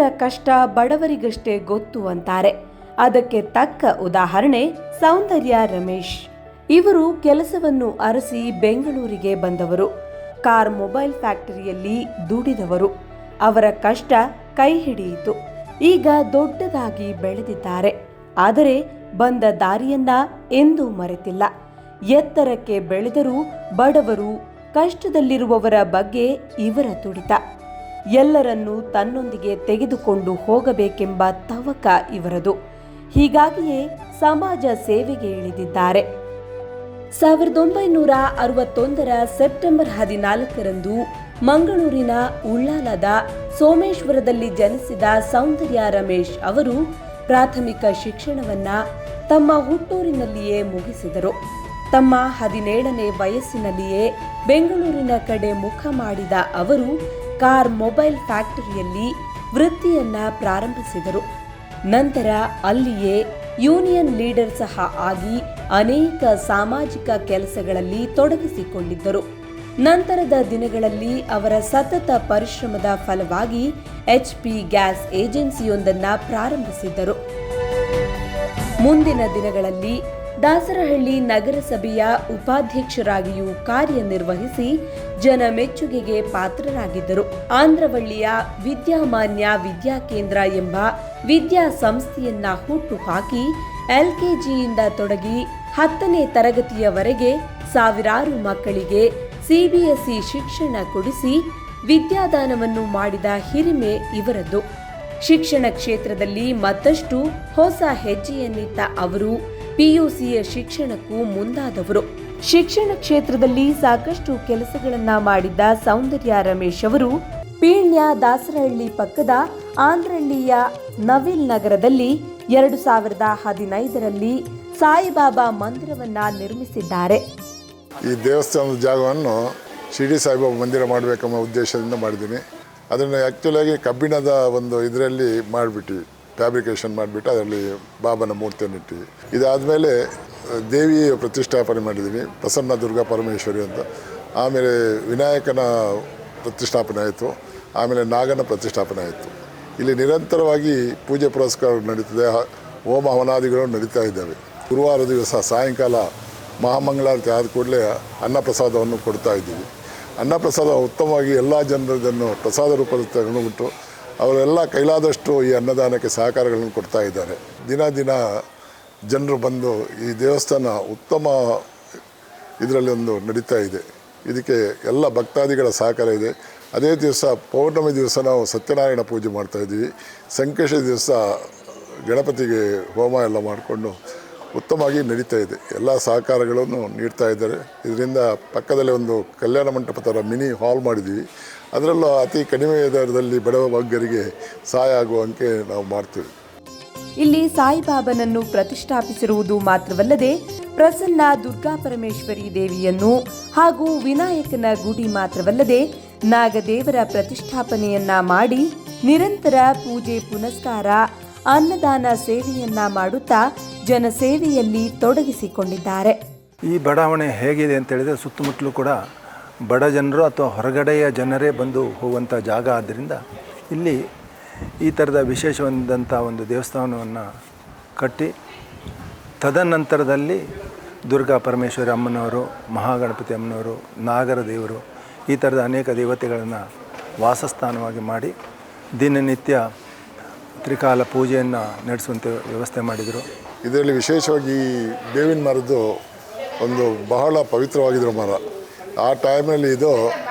ಬಡವರ ಕಷ್ಟ ಬಡವರಿಗಷ್ಟೇ ಗೊತ್ತು ಅಂತಾರೆ. ಅದಕ್ಕೆ ತಕ್ಕ ಉದಾಹರಣೆ ಸೌಂದರ್ಯ ರಮೇಶ್. ಇವರು ಕೆಲಸವನ್ನು ಅರಸಿ ಬೆಂಗಳೂರಿಗೆ ಬಂದವರು. ಕಾರ್ ಮೊಬೈಲ್ ಫ್ಯಾಕ್ಟರಿಯಲ್ಲಿ ದುಡಿದವರು. ಅವರ ಕಷ್ಟ ಕೈ ಹಿಡಿಯಿತು. ಈಗ ದೊಡ್ಡದಾಗಿ ಬೆಳೆದಿದ್ದಾರೆ. ಆದರೆ ಬಂದ ದಾರಿಯನ್ನ ಎಂದೂ ಮರೆತಿಲ್ಲ. ಎತ್ತರಕ್ಕೆ ಬೆಳೆದರೂ ಬಡವರು ಕಷ್ಟದಲ್ಲಿರುವವರ ಬಗ್ಗೆ ಇವರ ತುಡಿತ. ಎಲ್ಲರನ್ನೂ ತನ್ನೊಂದಿಗೆ ತೆಗೆದುಕೊಂಡು ಹೋಗಬೇಕೆಂಬ ತವಕ ಇವರದು. ಹೀಗಾಗಿಯೇ ಸಮಾಜ ಸೇವೆಗೆ ಇಳಿದಿದ್ದಾರೆ. ಸಾವಿರದ ಒಂಬೈನೂರ ಅರವತ್ತೊಂದರ ಸೆಪ್ಟೆಂಬರ್ ಹದಿನಾಲ್ಕರಂದು ಮಂಗಳೂರಿನ ಉಳ್ಳಾಲದ ಸೋಮೇಶ್ವರದಲ್ಲಿ ಜನಿಸಿದ ಸೌಂದರ್ಯ ರಮೇಶ್ ಅವರು ಪ್ರಾಥಮಿಕ ಶಿಕ್ಷಣವನ್ನ ತಮ್ಮ ಹುಟ್ಟೂರಿನಲ್ಲಿಯೇ ಮುಗಿಸಿದರು. ತಮ್ಮ ಹದಿನೇಳನೇ ವಯಸ್ಸಿನಲ್ಲಿಯೇ ಬೆಂಗಳೂರಿನ ಕಡೆ ಮುಖ ಮಾಡಿದ ಅವರು ಕಾರ್ ಮೊಬೈಲ್ ಫ್ಯಾಕ್ಟರಿಯಲ್ಲಿ ವೃತ್ತಿಯನ್ನ ಪ್ರಾರಂಭಿಸಿದರು. ನಂತರ ಅಲ್ಲಿಯೇ ಯೂನಿಯನ್ ಲೀಡರ್ ಸಹ ಆಗಿ ಅನೇಕ ಸಾಮಾಜಿಕ ಕೆಲಸಗಳಲ್ಲಿ ತೊಡಗಿಸಿಕೊಂಡಿದ್ದರು. ನಂತರದ ದಿನಗಳಲ್ಲಿ ಅವರ ಸತತ ಪರಿಶ್ರಮದ ಫಲವಾಗಿ ಎಚ್ಪಿ ಗ್ಯಾಸ್ ಏಜೆನ್ಸಿಯೊಂದನ್ನ ಪ್ರಾರಂಭಿಸಿದ್ದರು. ಮುಂದಿನ ದಿನಗಳಲ್ಲಿ ದಾಸರಹಳ್ಳಿ ನಗರಸಭೆಯ ಉಪಾಧ್ಯಕ್ಷರಾಗಿಯೂ ಕಾರ್ಯನಿರ್ವಹಿಸಿ ಜನ ಮೆಚ್ಚುಗೆಗೆ ಪಾತ್ರರಾಗಿದ್ದರು. ಆಂಧ್ರವಳ್ಳಿಯ ವಿದ್ಯಾಮಾನ್ಯ ವಿದ್ಯಾಕೇಂದ್ರ ಎಂಬ ವಿದ್ಯಾ ಸಂಸ್ಥೆಯನ್ನ ಹುಟ್ಟು ಹಾಕಿ ಎಲ್ಕೆಜಿಯಿಂದ ತೊಡಗಿ ಹತ್ತನೇ ತರಗತಿಯವರೆಗೆ ಸಾವಿರಾರು ಮಕ್ಕಳಿಗೆ ಸಿಬಿಎಸ್ಇ ಶಿಕ್ಷಣ ಕೊಡಿಸಿ ವಿದ್ಯಾದಾನವನ್ನು ಮಾಡಿದ ಹಿರಿಮೆ ಇವರದ್ದು. ಶಿಕ್ಷಣ ಕ್ಷೇತ್ರದಲ್ಲಿ ಮತ್ತಷ್ಟು ಹೊಸ ಹೆಜ್ಜೆಯನ್ನಿಟ್ಟ ಅವರು ಪಿಯುಸಿಯ ಶಿಕ್ಷಣಕ್ಕೂ ಮುಂದಾದವರು. ಶಿಕ್ಷಣ ಕ್ಷೇತ್ರದಲ್ಲಿ ಸಾಕಷ್ಟು ಕೆಲಸಗಳನ್ನ ಮಾಡಿದ್ದ ಸೌಂದರ್ಯ ರಮೇಶ್ ಅವರು, ಪೀಣ್ಯ ದಾಸರಹಳ್ಳಿ ಪಕ್ಕದ ಆಂಧ್ರಹಳ್ಳಿಯ ನವಿಲ್ ನಗರದಲ್ಲಿ ಎರಡು ಸಾವಿರದ ಹದಿನೈದರಲ್ಲಿ ಸಾಯಿಬಾಬಾ ಮಂದಿರವನ್ನ ನಿರ್ಮಿಸಿದ್ದಾರೆ. ಈ ದೇವಸ್ಥಾನದ ಜಾಗವನ್ನು ಶಿರ್ಡಿ ಸಾಯಿಬಾಬಾ ಮಂದಿರ ಮಾಡಬೇಕೆಂಬ ಉದ್ದೇಶದಿಂದ ಮಾಡಿದ್ದೀನಿ. ಅದನ್ನು ಆ್ಯಕ್ಚುಲಾಗಿ ಕಬ್ಬಿಣದ ಒಂದು ಇದರಲ್ಲಿ ಮಾಡಿಬಿಟ್ಟು ಫ್ಯಾಬ್ರಿಕೇಷನ್ ಮಾಡಿಬಿಟ್ಟು ಅದರಲ್ಲಿ ಬಾಬನ ಮೂರ್ತಿಯನ್ನು ಇಟ್ಟಿವಿ ಇದಾದಮೇಲೆ ದೇವಿ ಪ್ರತಿಷ್ಠಾಪನೆ ಮಾಡಿದ್ದೀವಿ ಪ್ರಸನ್ನ ದುರ್ಗಾ ಪರಮೇಶ್ವರಿ ಅಂತ. ಆಮೇಲೆ ವಿನಾಯಕನ ಪ್ರತಿಷ್ಠಾಪನೆ ಆಯಿತು, ಆಮೇಲೆ ನಾಗನ ಪ್ರತಿಷ್ಠಾಪನೆ ಆಯಿತು. ಇಲ್ಲಿ ನಿರಂತರವಾಗಿ ಪೂಜೆ ಪುರಸ್ಕಾರ ನಡೀತದೆ ಹೋಮ ಹವನಾದಿಗಳು ನಡೀತಾ ಇದ್ದಾವೆ. ಗುರುವಾರ ದಿವಸ ಸಾಯಂಕಾಲ ಮಹಾಮಂಗಳಾರತಿ ಆದ ಕೂಡಲೇ ಅನ್ನಪ್ರಸಾದವನ್ನು ಕೊಡ್ತಾ ಇದ್ದೀವಿ. ಅನ್ನಪ್ರಸಾದ ಉತ್ತಮವಾಗಿ ಎಲ್ಲ ಜನರದನ್ನು ಪ್ರಸಾದ ರೂಪದಲ್ಲಿ ತಗೊಂಡುಬಿಟ್ಟು ಅವರೆಲ್ಲ ಕೈಲಾದಷ್ಟು ಈ ಅನ್ನದಾನಕ್ಕೆ ಸಹಕಾರಗಳನ್ನು ಕೊಡ್ತಾ ಇದ್ದಾರೆ. ದಿನ ದಿನ ಜನರು ಬಂದು ಈ ದೇವಸ್ಥಾನ ಉತ್ತಮ ಇದರಲ್ಲಿ ಒಂದು ನಡೀತಾ ಇದೆ. ಇದಕ್ಕೆ ಎಲ್ಲ ಭಕ್ತಾದಿಗಳ ಸಹಕಾರ ಇದೆ. ಅದೇ ದಿವಸ ಪೌರ್ಣಮಿ ದಿವಸ ನಾವು ಸತ್ಯನಾರಾಯಣ ಪೂಜೆ ಮಾಡ್ತಾ ಇದ್ದೀವಿ. ಸಂಕಷ್ಟ ದಿವಸ ಗಣಪತಿಗೆ ಹೋಮ ಎಲ್ಲ ಮಾಡಿಕೊಂಡು ಉತ್ತಮವಾಗಿ ನಡೀತಾ ಇದೆ. ಎಲ್ಲ ಸಹಕಾರಗಳನ್ನು ನೀಡ್ತಾ ಇದ್ದಾರೆ. ಇದರಿಂದ ಪಕ್ಕದಲ್ಲೇ ಒಂದು ಕಲ್ಯಾಣ ಮಂಟಪ ಥರ ಮಿನಿ ಹಾಲ್ ಮಾಡಿದ್ದೀವಿ. ಅದರಲ್ಲೂ ಅತಿ ಕಡಿಮೆ ದರದಲ್ಲಿ ಬಡವ ವರ್ಗರಿಗೆ ಸಹಾಯ ಆಗುವಂತೆ ನಾವು ಮಾಡ್ತೀವಿ. ಇಲ್ಲಿ ಸಾಯಿಬಾಬನನ್ನು ಪ್ರತಿಷ್ಠಾಪಿಸಿರುವುದು ಮಾತ್ರವಲ್ಲದೆ ಪ್ರಸನ್ನ ದುರ್ಗಾ ಪರಮೇಶ್ವರಿ ದೇವಿಯನ್ನು ಹಾಗೂ ವಿನಾಯಕನ ಗುಡಿ ಮಾತ್ರವಲ್ಲದೆ ನಾಗದೇವರ ಪ್ರತಿಷ್ಠಾಪನೆಯನ್ನ ಮಾಡಿ ನಿರಂತರ ಪೂಜೆ ಪುನಸ್ಕಾರ, ಅನ್ನದಾನ ಸೇವೆಯನ್ನ ಮಾಡುತ್ತಾ ಜನಸೇವೆಯಲ್ಲಿ ತೊಡಗಿಸಿಕೊಂಡಿದ್ದಾರೆ. ಈ ಬಡಾವಣೆ ಹೇಗಿದೆ ಅಂತ ಹೇಳಿದರೆ ಸುತ್ತಮುತ್ತಲೂ ಕೂಡ ಬಡ ಜನರು ಅಥವಾ ಹೊರಗಡೆಯ ಜನರೇ ಬಂದು ಹೋಗುವಂಥ ಜಾಗ ಆದ್ದರಿಂದ ಇಲ್ಲಿ ಈ ಥರದ ವಿಶೇಷವಾದಂಥ ಒಂದು ದೇವಸ್ಥಾನವನ್ನು ಕಟ್ಟಿ ತದನಂತರದಲ್ಲಿ ದುರ್ಗಾ ಪರಮೇಶ್ವರಿ ಅಮ್ಮನವರು, ಮಹಾಗಣಪತಿ ಅಮ್ಮನವರು, ನಾಗರ ದೇವರು ಈ ಥರದ ಅನೇಕ ದೇವತೆಗಳನ್ನು ವಾಸಸ್ಥಾನವಾಗಿ ಮಾಡಿ ದಿನನಿತ್ಯ ತ್ರಿಕಾಲ ಪೂಜೆಯನ್ನು ನಡೆಸುವಂತೆ ವ್ಯವಸ್ಥೆ ಮಾಡಿದರು. ಇದರಲ್ಲಿ ವಿಶೇಷವಾಗಿ ಬೇವಿನ ಮರದ್ದು ಒಂದು ಬಹಳ ಪವಿತ್ರವಾಗಿದ್ದರು ಮರ. ಆ ಟೈಮಲ್ಲಿ ಇದು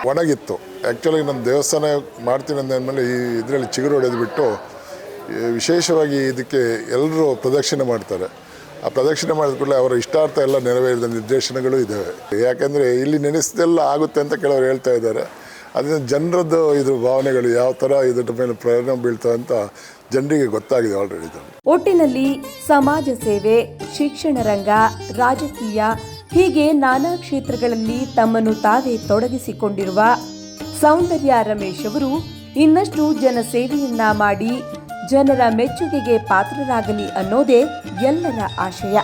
ಒಣಗಿತ್ತು. ಆ್ಯಕ್ಚುಲಿ ನಮ್ಮ ದೇವಸ್ಥಾನ ಮಾಡ್ತೀನಿ ಅಂದಮೇಲೆ ಈ ಇದರಲ್ಲಿ ಚಿಗುರು ಹೊಡೆದುಬಿಟ್ಟು ಬಿಟ್ಟು ವಿಶೇಷವಾಗಿ ಇದಕ್ಕೆ ಎಲ್ಲರೂ ಪ್ರದಕ್ಷಿಣೆ ಮಾಡ್ತಾರೆ. ಆ ಪ್ರದಕ್ಷಿಣೆ ಮಾಡಿದ ಕೂಡಲೇ ಅವರ ಇಷ್ಟಾರ್ಥ ಎಲ್ಲ ನೆರವೇರಿದ ನಿರ್ದೇಶನಗಳು ಇದ್ದಾವೆ ಯಾಕೆಂದರೆ ಇಲ್ಲಿ ನೆನೆಸಿದೆಲ್ಲ ಆಗುತ್ತೆ ಅಂತ ಕೆಲವರು ಹೇಳ್ತಾ ಇದ್ದಾರೆ. ಅದರಿಂದ ಜನರದ್ದು ಇದು ಭಾವನೆಗಳು, ಯಾವ ಥರ ಇದ್ರ ಮೇಲೆ ಪರಿಣಾಮ ಬೀಳ್ತವೆ ಅಂತ ಜನರಿಗೆ ಗೊತ್ತಾಗಿದೆ ಆಲ್ರೆಡಿ ಒಟ್ಟಿನಲ್ಲಿ ಸಮಾಜ ಸೇವೆ, ಶಿಕ್ಷಣ ರಂಗ, ರಾಜಕೀಯ, ಹೀಗೆ ನಾನಾ ಕ್ಷೇತ್ರಗಳಲ್ಲಿ ತಮ್ಮನ್ನು ತಾವೇ ತೊಡಗಿಸಿಕೊಂಡಿರುವ ಸೌಂದರ್ಯ ರಮೇಶ್ ಅವರು ಇನ್ನಷ್ಟು ಜನ ಸೇವೆಯನ್ನ ಮಾಡಿ ಜನರ ಮೆಚ್ಚುಗೆಗೆ ಪಾತ್ರರಾಗಲಿ ಅನ್ನೋದೇ ಎಲ್ಲರ ಆಶಯ.